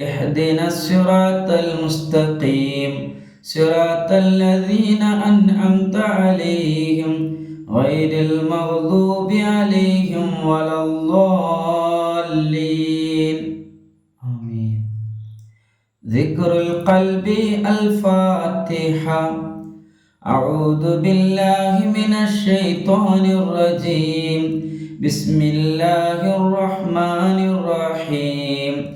اهدنا الصراط المستقيم. صراط الذين أنعمت عليهم غير المغضوب عليهم ولا الضالين. آمين. ذكر القلب الفاتحة. أعوذ بالله من الشيطان الرجيم. بسم الله الرحمن الرحيم.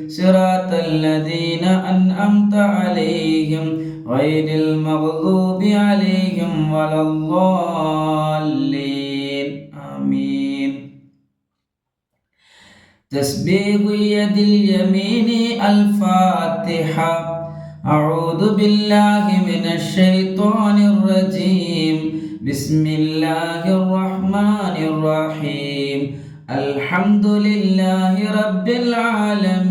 صراط الذين أنعمت عليهم غير المغضوب عليهم ولا الضالين. آمين. تسبيح يد اليمين الفاتحة. أعوذ بالله من الشيطان الرجيم. بسم الله الرحمن الرحيم. الحمد لله رب العالمين.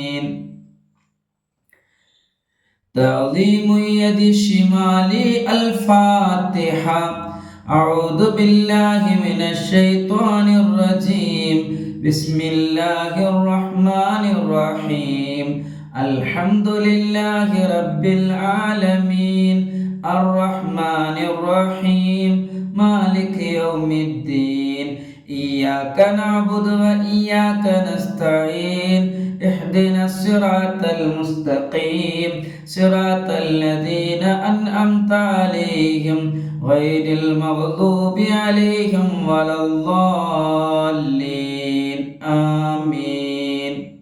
تعظيم يد الشمال الفاتحة. أعوذ بالله من الشيطان الرجيم. بسم الله الرحمن الرحيم. الحمد لله رب العالمين. الرحمن الرحيم. مالك يوم الدين. إياك نعبد وإياك نستعين. اهدنا الصراط المستقيم. صراط الذين أنعمت عليهم غير المغضوب عليهم ولا الضالين. آمين.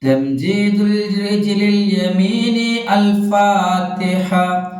تمجيد الرجل اليمين الفاتحة.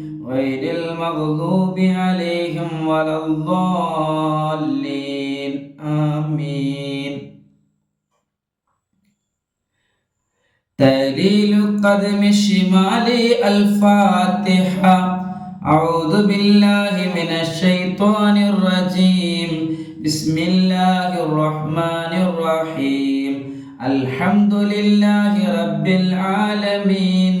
غير المغضوب عليهم ولا الضالين. آمين. تهليل قدم الشمال الفاتحة. أعوذ بالله من الشيطان الرجيم. بسم الله الرحمن الرحيم. الحمد لله رب العالمين.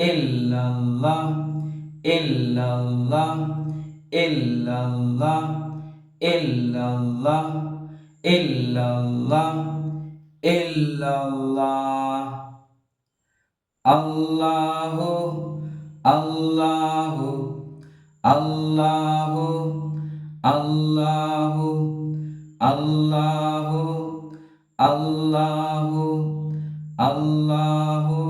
illallah illallah illallah illallah illallah illallah Allahu Allahu Allahu Allahu Allahu Allahu Allahu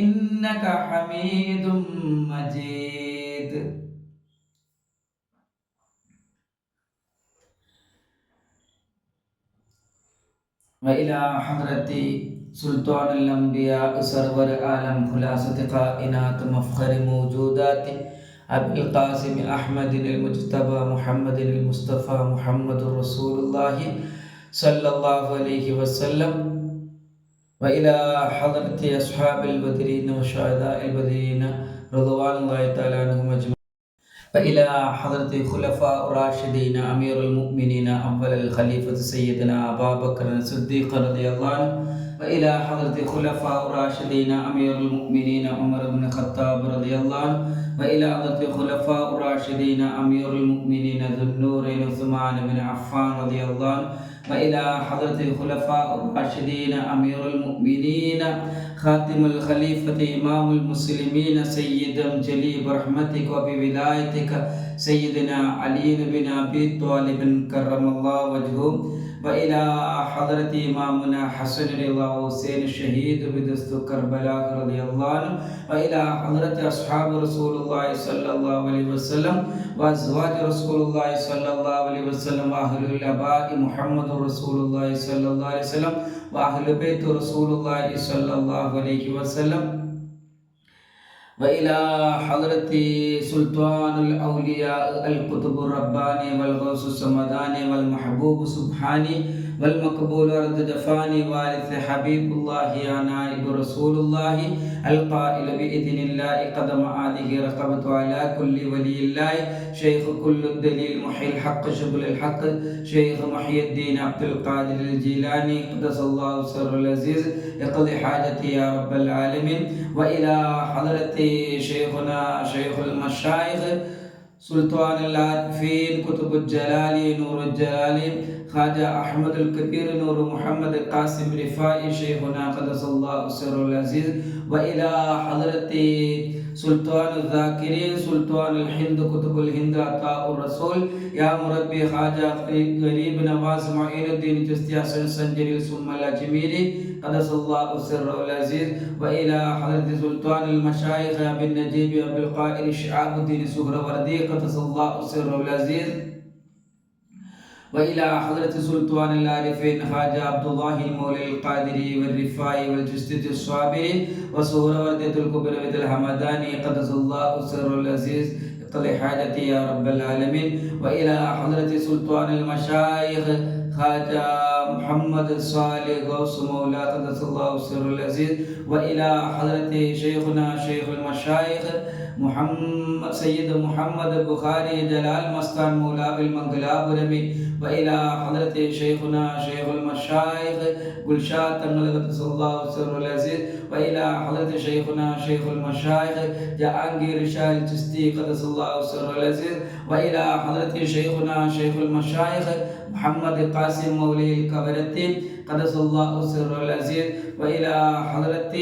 إنك حميد مجيد. وإلى حضرة سلطان الأنبياء سرور عالم خلاصة كائنات مفخر موجودات أبي القاسم أحمد المجتبى محمد المصطفى محمد رسول الله صلى الله عليه وسلم. وإلى حضرة أصحاب البدرين وشهداء البدرين رضوان الله تعالى عنهم أجمعين فإلى حضرة خلفاء الراشدين أمير المؤمنين أول الخليفة سيدنا أبا بكر الصديق رضي الله عنه وإلى حضرة خلفاء الراشدين أمير المؤمنين عمر بن الخطاب رضي الله عنه وإلى حضرة خلفاء الراشدين أمير المؤمنين ذو النورين عثمان بن عفان رضي الله عنه وإلى حضرة الخلفاء الراشدين أمير المؤمنين خاتم الخليفة إمام المسلمين سيد جلي برحمتك وبولايتك سيدنا علي بن أبي طالب كرم الله وجهه وإلى حضرة إمامنا حسن رضا حسين الشهيد بدست كربلاء رضي الله عنه وإلى حضرة أصحاب رسول الله صلى الله عليه وسلم وأزواج رسول الله صلى الله عليه وسلم وأهل الآباء محمد رسول الله صلى الله عليه وسلم وأهل بيت رسول الله صلى الله عليه وسلم. وإلى حضرة سلطان الأولياء القطب الرباني والغوث السمداني والمحبوب سبحاني والمقبول رد جفاني وارث حبيب الله يا نائب رسول الله القائل بإذن الله قدم آله رقبت على كل ولي الله. شيخ كل الدليل محي الحق شبل الحق. شيخ محي الدين عبد القادر الجيلاني قدس الله سر العزيز. يقضي حاجتي يا رب العالمين. وإلى حضرة شيخنا شيخ المشايخ سلطان العارفين كتب الجلال نور الجلال خواجة أحمد الكبير نور محمد قاسم رفائي شيخنا قدس الله سر العزيز وإلى حضرة سلطان الذاكرين سلطان الهند كتب الهند عطاء الرسول. يا مربي خواجة غريب نواز معين الدين جستي حسن سنجري ثم الأجميري قدس الله سر العزيز وإلى حضرة سلطان المشايخ أبي النجيب أبي القائل شعاب الدين سهروردي قدس الله سر العزيز وإلى حضرة سلطان العارفين خواجة عبد الله المولى القادري والرفاعي والجستة الصابري وسهر وردة الكبر ود الحمداني قدس الله سر العزيز اقضي حاجتي يا رب العالمين. وإلى حضرة سلطان المشايخ خواجة محمد الصالح غوث مولى قدس الله سر العزيز وإلى حضرة شيخنا شيخ المشايخ محمد سيد محمد البخاري جلال مستان مولى بالمنقلابرمي وإلى حضرة شيخنا شيخ المشايخ قلشات تنغلقة صلى الله سر العزيز وإلى حضرة شيخنا شيخ المشايخ جهانگير شاه الجستي قدس الله سر العزيز وإلى حضرة شيخنا شيخ المشايخ محمد قاسم مولي الكبرتي قدس الله سر العزيز وإلى حضرة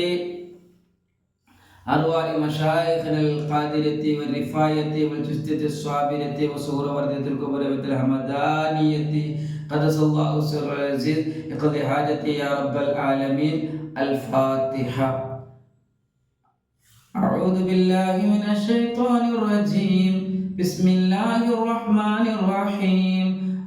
أرواح مشايخنا القادرة والرفاية والجستة الصابرة وصور وردة الكبرى والحمدانية قدس الله سر العزيز يقضي حاجتي يا رب العالمين. الفاتحة. أعوذ بالله من الشيطان الرجيم. بسم الله الرحمن الرحيم.